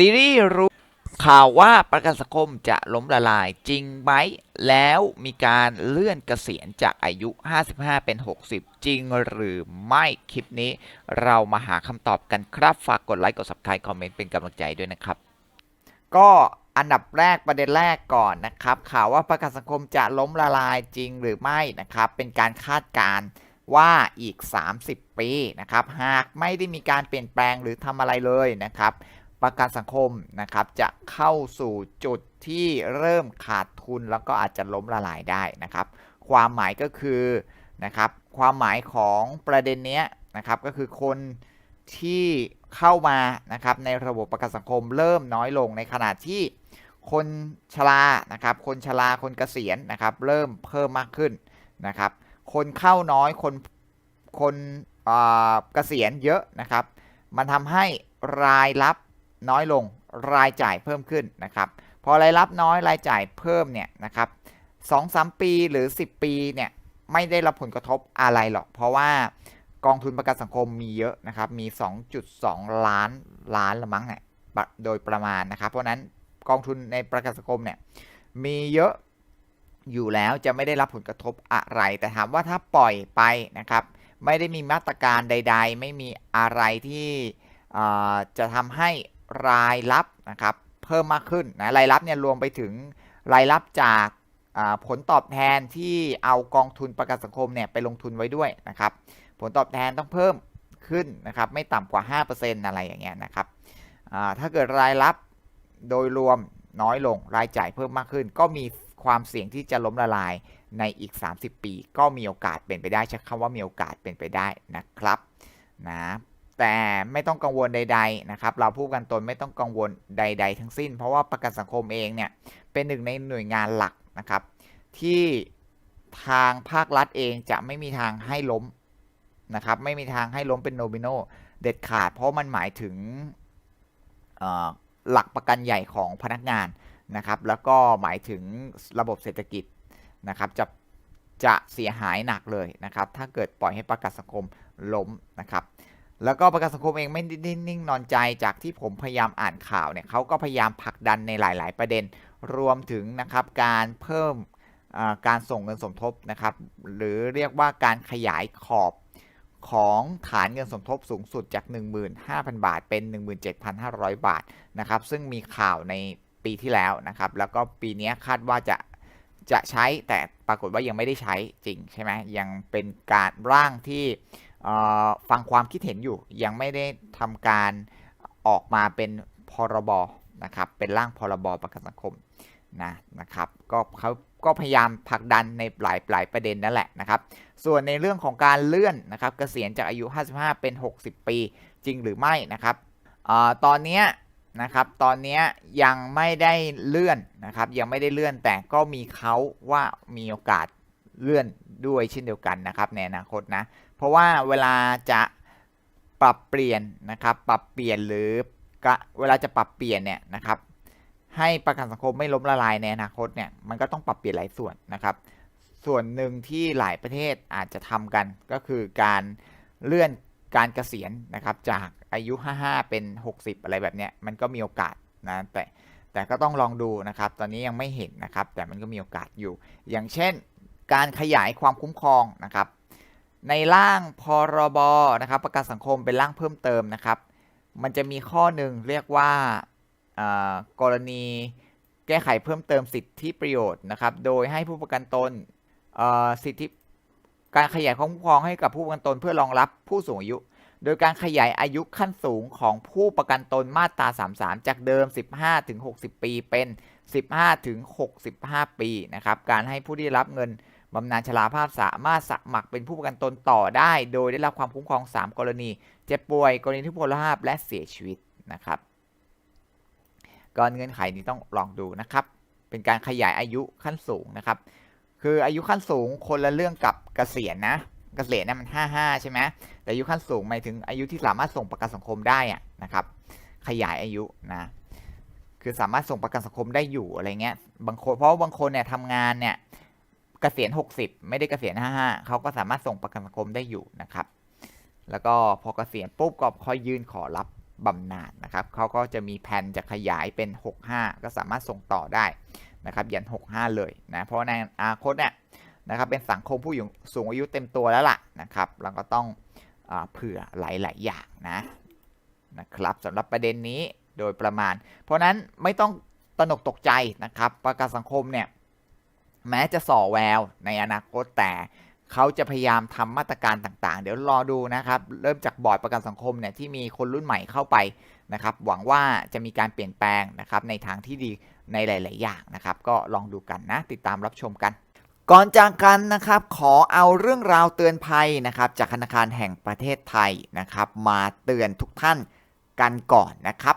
ซีรีส์รู้ข่าวว่าประกันสังคมจะล้มละลายจริงไหม แล้วมีการเลื่อนเกษียณจากอายุ 55 เป็น 60 จริงหรือไม่คลิปนี้ เรามาหาคำตอบกันครับ ฝากกดไลค์กด subscribe คอมเมนต์เป็นกำลังใจด้วยนะครับ ก็อันดับแรกประเด็นแรกก่อนนะครับ ข่าวว่าประกันสังคมจะล้มละลายจริงหรือไม่นะครับ เป็นการคาดการณ์ว่าอีก 30 ปีนะครับ หากไม่ได้มีการเปลี่ยนแปลงหรือทำอะไรเลยนะครับ ประกันสังคมนะครับจะเข้าสู่จุดที่เริ่มขาดทุนแล้วก็อาจจะล้มละลายได้นะครับ ความหมายก็คือนะครับความหมายของประเด็นเนี้ยนะครับก็คือคนที่เข้ามานะครับในระบบประกันสังคมเริ่มน้อยลงในขณะที่คนชรานะครับ คนชราคนเกษียณนะครับ เริ่มเพิ่มมากขึ้นนะครับ คนเข้าน้อยคนคนเกษียณเยอะนะครับ มันทำให้รายรับ น้อยลงรายจ่ายเพิ่มขึ้นนะครับพอรายรับน้อยรายจ่ายเพิ่มเนี่ยนะครับสองสามปีหรือ 10 ปีเนี่ยไม่ได้รับผลกระทบอะไรหรอก เพราะว่ากองทุนประกันสังคมมีเยอะนะครับมี 2.2 ล้านล้านละมั้งเนี่ยโดยประมาณนะครับเพราะนั้นกองทุนในประกันสังคมเนี่ยมีเยอะอยู่แล้วจะไม่ได้รับผลกระทบอะไร แต่ถามว่าถ้าปล่อยไปนะครับ ไม่ได้มีมาตรการใด ๆ ไม่มีอะไรที่จะทำให้ รายรับนะครับเพิ่มมากขึ้นนะรายรับเนี่ยรวมไปถึงรายรับจากผลตอบแทนที่เอากองทุนประกันสังคมเนี่ยไปลงทุนไว้ด้วยนะครับ ผลตอบแทนต้องเพิ่มขึ้นนะครับไม่ต่ำกว่า 5%อะไรอย่างเงี้ยนะครับถ้าเกิดรายรับโดยรวมน้อยลงรายจ่ายเพิ่มมากขึ้น ก็มีความเสี่ยงที่จะล้มละลายในอีก 30 ปี ก็มีโอกาสเป็นไปได้ใช้คำว่ามีโอกาสเป็นไปได้นะครับนะ แต่ไม่ต้องกังวลใด ๆ นะครับ เราผู้กันตนไม่ต้องกังวลใด ๆ ทั้งสิ้น เพราะว่าประกันสังคมเองเนี่ยเป็นหนึ่งในหน่วยงานหลักนะครับ ที่ทางภาครัฐเองจะไม่มีทางให้ล้มนะครับ ไม่มีทางให้ล้มเป็นโนบิโนเด็ดขาด เพราะมันหมายถึงหลักประกันใหญ่ของพนักงานนะครับ แล้วก็หมายถึงระบบเศรษฐกิจนะครับจะจะเสียหายหนักเลยนะครับ ถ้าเกิดปล่อยให้ประกันสังคมล้มนะครับ แล้วก็ประกันสังคมเองไม่ได้นิ่งนอนใจจากที่ผมพยายามอ่านข่าวเนี่ยเขาก็พยายามผลักดันในหลาย ๆ ประเด็น รวมถึงนะครับการเพิ่มการส่งเงินสมทบนะครับ หรือเรียกว่าการขยายขอบของฐานเงินสมทบสูงสุดจาก 15,000 บาท เป็น 17,500 บาทนะครับ ซึ่งมีข่าวในปีที่แล้วนะครับ แล้วก็ปีนี้คาดว่าจะจะใช้แต่ปรากฏว่ายังไม่ได้ใช้จริงใช่ไหมยังเป็นการร่างที่ ฟังความคิดเห็นอยู่ ยังไม่ได้ทำการออกมาเป็นพรบนะครับ เป็นร่างพรบประกันสังคมนะนะครับ ก็เขาก็พยายามผลักดันในหลายหลายประเด็นนั่นแหละนะครับ ส่วนในเรื่องของการเลื่อนนะครับเกษียณจากอายุ 55 เป็น 60 ปีจริงหรือไม่นะครับออตอนนี้นะครับ ตอนนี้ยังไม่ได้เลื่อนนะครับ ยังไม่ได้เลื่อนแต่ก็มีเขาว่ามีโอกาสเลื่อนด้วยเช่นเดียวกันนะครับในอนาคตนะ เพราะว่าเวลาจะปรับเปลี่ยนนะครับ ปรับเปลี่ยนหรือเวลาจะปรับเปลี่ยนเนี่ยนะครับ ให้ประกันสังคมไม่ล้มละลายในอนาคตเนี่ยมันก็ต้องปรับเปลี่ยนหลายส่วนนะครับ ส่วนหนึ่งที่หลายประเทศอาจจะทำกันก็คือการเลื่อนการเกษียณนะครับ จากอายุ 55 เป็น 60 อะไรแบบเนี้ยมันก็มีโอกาสนะแต่แต่ก็ต้องลองดูนะครับ ตอนนี้ยังไม่เห็นนะครับ แต่มันก็มีโอกาสอยู่ อย่างเช่น การขยายความคุ้มครองนะครับ ในร่างพรบนะครับประกันสังคมเป็นร่างเพิ่มเติมนะครับ มันจะมีข้อหนึ่งเรียกว่ากรณีแก้ไขเพิ่มเติมสิทธิประโยชน์นะครับ โดยให้ผู้ประกันตนสิทธิการขยายความคุ้มครองให้กับผู้ประกันตนเพื่อรองรับผู้สูงอายุ โดยการขยายอายุขั้นสูงของผู้ประกันตนมาตรา 33 จากเดิม 15 ถึง 60 ปีเป็น 15 ถึง 65 ปีนะครับ การให้ผู้ที่รับเงิน บำนาญชราภาพสามารถสมัครเป็นผู้ประกันตนต่อได้ โดยได้รับความคุ้มครอง 3 กรณี เจ็บป่วย กรณีทุพพลภาพ และเสียชีวิตนะครับก่อนเงื่อนไขนี้ต้องลองดูนะครับ เป็นการขยายอายุขั้นสูงนะครับ คืออายุขั้นสูงคนละเรื่องกับเกษียณนะ เกษียณเนี่ยมัน 55 ใช่ไหมแต่อายุขั้นสูงหมายถึงอายุที่สามารถส่งประกันสังคมได้อะนะครับ ขยายอายุนะ คือสามารถส่งประกันสังคมได้อยู่อะไรเงี้ย บางคน เพราะว่าบางคนเนี่ยทำงานเนี่ย กษียณ 60 ไม่ได้เกษียณ 55 เขาก็สามารถส่งประกันสังคมได้อยู่นะครับ แล้วก็พอเกษียณปุ๊บก็ค่อยยื่นขอรับบำนาญนะครับ เขาก็จะมีแผนจะขยายเป็น 65 ก็สามารถส่งต่อได้นะครับ ยัน 65 เลยนะ เพราะในอนาคตเนี่ยนะครับ เป็นสังคมผู้สูงอายุเต็มตัวแล้วล่ะนะครับเราก็ต้องอเผื่อหลาย ๆ อย่างนะนะครับสำหรับประเด็นนี้โดยประมาณ เพราะนั้นไม่ต้องตนกตกใจนะครับ ประกันสังคมเนี่ย แม้จะส่อแววในอนาคตแต่เขาจะพยายามทำมาตรการต่างๆ เดี๋ยวรอดูนะครับ เริ่มจากบอร์ดประกันสังคมเนี่ยที่มีคนรุ่นใหม่เข้าไปนะครับ หวังว่าจะมีการเปลี่ยนแปลงนะครับในทางที่ดีในหลาย ๆ อย่างนะครับ ก็ลองดูกันนะ ติดตามรับชมกัน ก่อนจากกันนะครับ ขอเอาเรื่องราวเตือนภัยนะครับ จากธนาคารแห่งประเทศไทยนะครับ มาเตือนทุกท่านกันก่อนนะครับ